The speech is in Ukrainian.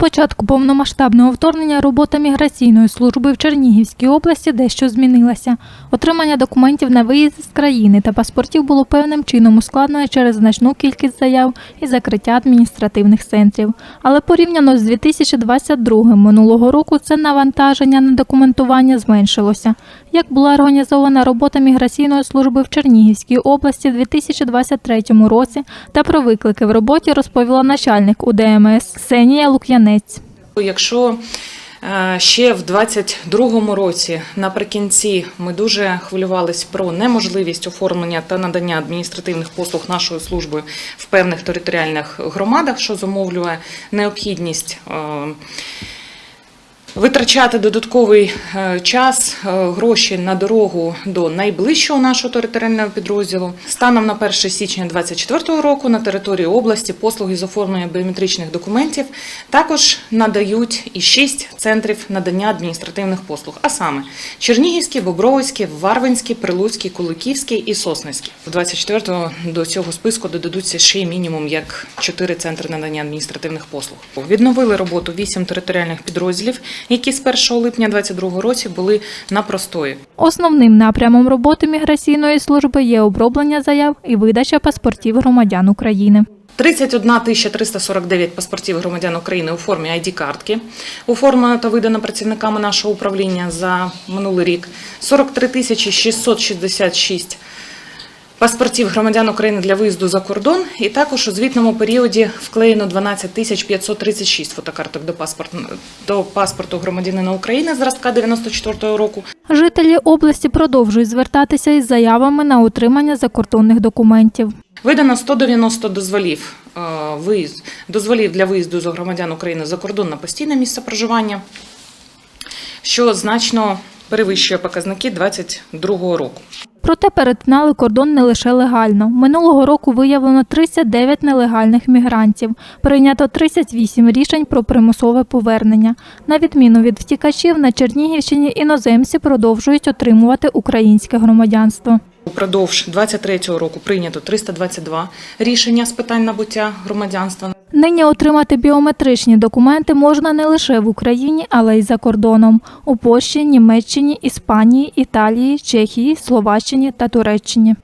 початку повномасштабного вторгнення робота міграційної служби в Чернігівській області дещо змінилася. Отримання документів на виїзд з країни та паспортів було певним чином ускладнено через значну кількість заяв і закриття адміністративних центрів. Але порівняно з 2022 минулого року це навантаження на документування зменшилося. Як була організована робота міграційної служби в Чернігівській області в 2023 році та про виклики в роботі розповіла начальник УДМС Ксенія Лук'янець. Якщо е, ще в 22-му році наприкінці ми дуже хвилювались про неможливість оформлення та надання адміністративних послуг нашою службою в певних територіальних громадах, що зумовлює необхідність. Витрачати додатковий е, час, е, гроші на дорогу до найближчого нашого територіального підрозділу. Станом на 1 січня 2024 року на території області послуги з оформлення біометричних документів також надають і шість центрів надання адміністративних послуг, а саме Чернігівський, Бобровицький, Варвинський, Прилуцький, Куликівський і Сосницький. В 24-го до цього списку додадуться ще й мінімум як чотири центри надання адміністративних послуг. Відновили роботу вісім територіальних підрозділів, які з 1 липня 2022 році були на простої. Основним напрямом роботи міграційної служби є оброблення заяв і видача паспортів громадян України. 31 349 паспортів громадян України у формі ID-картки оформлено та видано працівниками нашого управління за минулий рік. 43 666 паспортів громадян України для виїзду за кордон. І також у звітному періоді вклеєно 12 536 фотокарток до паспорту, до паспорту громадянина України зразка 94 року. Жителі області продовжують звертатися із заявами на отримання закордонних документів. Видано 190 дозволів, е, виїзд, дозволів для виїзду за громадян України за кордон на постійне місце проживання, що значно перевищує показники 2022 року. Проте перетинали кордон не лише легально. Минулого року виявлено 39 нелегальних мігрантів. Прийнято 38 рішень про примусове повернення. На відміну від втікачів, на Чернігівщині іноземці продовжують отримувати українське громадянство. Упродовж 2023 року прийнято 322 рішення з питань набуття громадянства. Нині отримати біометричні документи можна не лише в Україні, але й за кордоном у Польщі, Німеччині, Іспанії, Італії, Чехії, Словаччині та Туреччині.